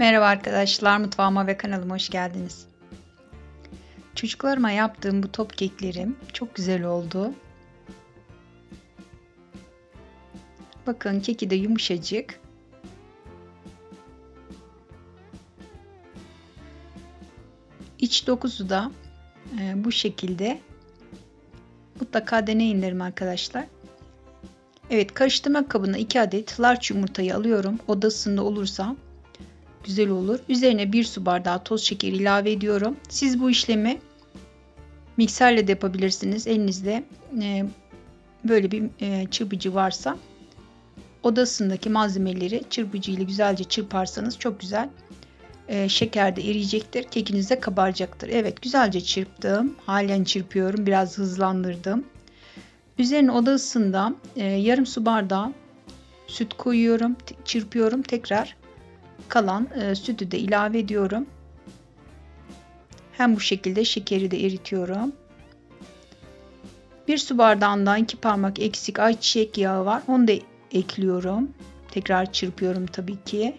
Merhaba arkadaşlar, mutfağıma ve kanalıma hoş geldiniz. Çocuklarıma yaptığım bu top keklerim çok güzel oldu. Bakın keki de yumuşacık. İç dokusu da e, bu şekilde. Mutlaka deneyin derim arkadaşlar. Evet karıştırma kabına 2 adet large yumurtayı alıyorum. Odasında olursa güzel olur. Üzerine 1 su bardağı toz şekeri ilave ediyorum. Siz bu işlemi mikserle de yapabilirsiniz. Elinizde e, böyle bir e, çırpıcı varsa odasındaki malzemeleri çırpıcı ile güzelce çırparsanız çok güzel e, şeker de eriyecektir. Kekiniz de kabaracaktır. Evet güzelce çırptım. Halen çırpıyorum. Biraz hızlandırdım. Üzerine oda ısısında e, yarım su bardağı süt koyuyorum. Çırpıyorum. Tekrar kalan e, sütü de ilave ediyorum. Hem bu şekilde şekeri de eritiyorum. Bir su bardağından iki parmak eksik ayçiçek yağı var. Onu da ekliyorum. Tekrar çırpıyorum tabii ki.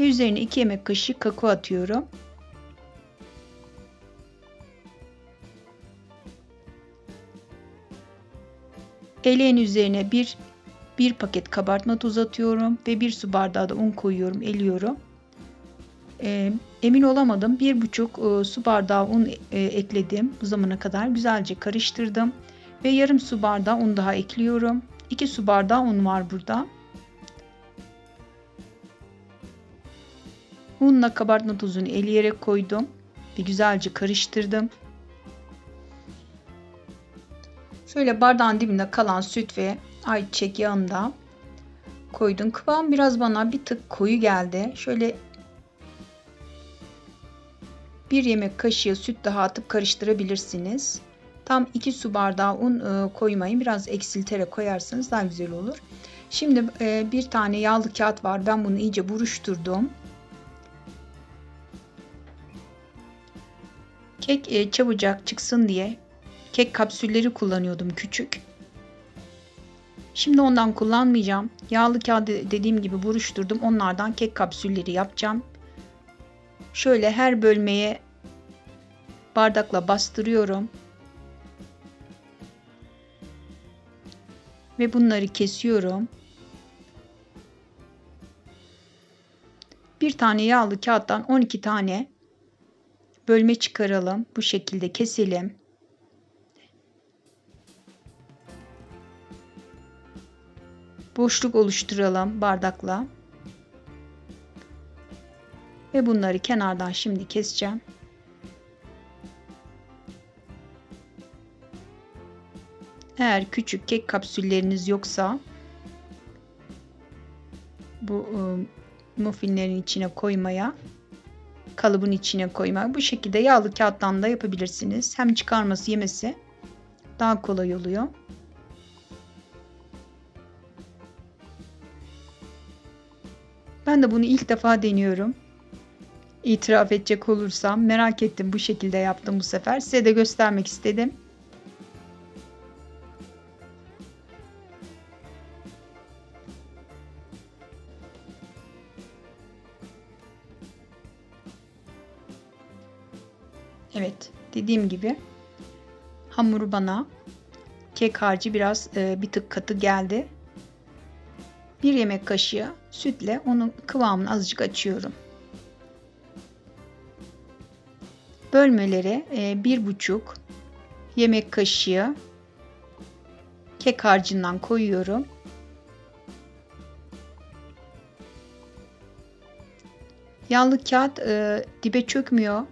Ve üzerine 2 yemek kaşığı kakao atıyorum. Eleğin üzerine bir bir paket kabartma tozu atıyorum ve bir su bardağı da un koyuyorum, eliyorum. E, emin olamadım. Bir buçuk e, su bardağı un e, ekledim bu zamana kadar. Güzelce karıştırdım ve yarım su bardağı un daha ekliyorum. 2 su bardağı un var burada. Unla kabartma tozunu eleyerek koydum ve güzelce karıştırdım. Şöyle bardağın dibinde kalan süt ve ayçiçek yağını da koydum. Kıvam biraz bana bir tık koyu geldi. Şöyle bir yemek kaşığı süt daha atıp karıştırabilirsiniz. Tam 2 su bardağı un e, koymayın. Biraz eksilterek koyarsanız daha güzel olur. Şimdi e, bir tane yağlı kağıt var. Ben bunu iyice buruşturdum. Kek e, çabucak çıksın diye kek kapsülleri kullanıyordum küçük. Şimdi ondan kullanmayacağım. Yağlı kağıdı dediğim gibi buruşturdum. Onlardan kek kapsülleri yapacağım. Şöyle her bölmeye bardakla bastırıyorum. Ve bunları kesiyorum. Bir tane yağlı kağıttan 12 tane bölme çıkaralım. Bu şekilde keselim. Boşluk oluşturalım bardakla. Ve bunları kenardan şimdi keseceğim. Eğer küçük kek kapsülleriniz yoksa bu ıı, muffinlerin içine koymaya kalıbın içine koymaya bu şekilde yağlı kağıttan da yapabilirsiniz. Hem çıkarması yemesi daha kolay oluyor. Ben de bunu ilk defa deniyorum. İtiraf edecek olursam merak ettim bu şekilde yaptım bu sefer. Size de göstermek istedim. Evet, dediğim gibi hamuru bana kek harcı biraz e, bir tık katı geldi. Bir yemek kaşığı sütle onun kıvamını azıcık açıyorum. Bölmelere e, bir buçuk yemek kaşığı kek harcından koyuyorum. Yağlı kağıt e, dibe çökmüyor.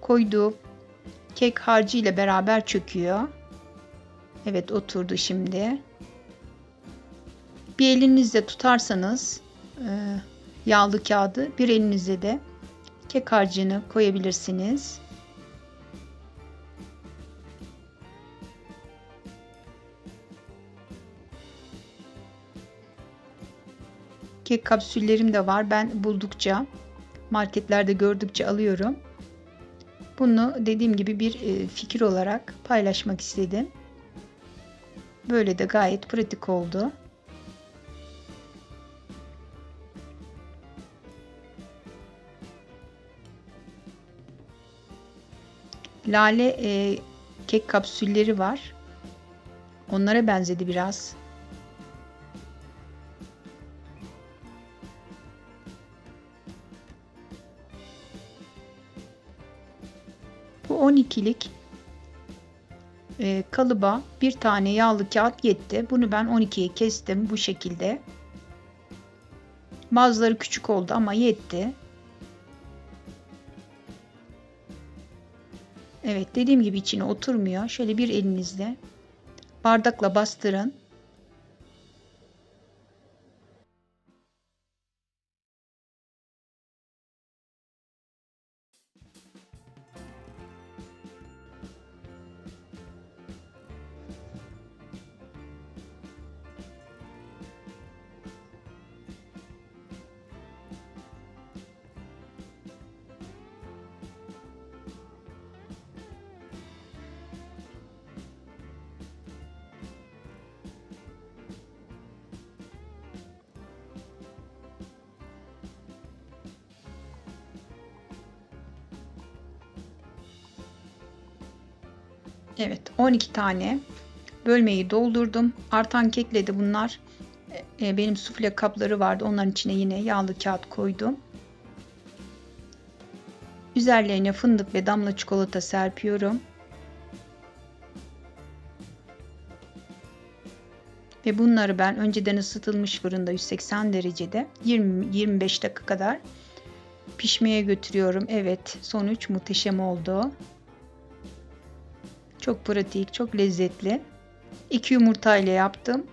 Koyduğum kek harcı ile beraber çöküyor. Evet oturdu şimdi. Bir elinizle tutarsanız e, yağlı kağıdı bir elinizle de kek harcını koyabilirsiniz. Kek kapsüllerim de var. Ben buldukça marketlerde gördükçe alıyorum. Bunu dediğim gibi bir e, fikir olarak paylaşmak istedim. Böyle de gayet pratik oldu. Lale e, kek kapsülleri var. Onlara benzedi biraz. Bu 12'lik e, kalıba bir tane yağlı kağıt yetti. Bunu ben 12'ye kestim bu şekilde. Bazıları küçük oldu ama yetti. Evet dediğim gibi içine oturmuyor. Şöyle bir elinizle bardakla bastırın. Evet 12 tane bölmeyi doldurdum. Artan kekle de bunlar e, benim sufle kapları vardı. Onların içine yine yağlı kağıt koydum. Üzerlerine fındık ve damla çikolata serpiyorum. Ve bunları ben önceden ısıtılmış fırında 180 derecede 20-25 dakika kadar pişmeye götürüyorum. Evet sonuç muhteşem oldu. Çok pratik, çok lezzetli. 2 yumurta ile yaptım.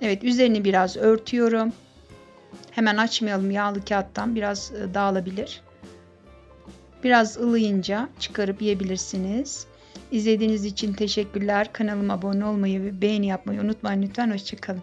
Evet üzerini biraz örtüyorum. Hemen açmayalım yağlı kağıttan biraz e, dağılabilir. Biraz ılıyınca çıkarıp yiyebilirsiniz. İzlediğiniz için teşekkürler. Kanalıma abone olmayı ve beğeni yapmayı unutmayın lütfen. Hoşçakalın.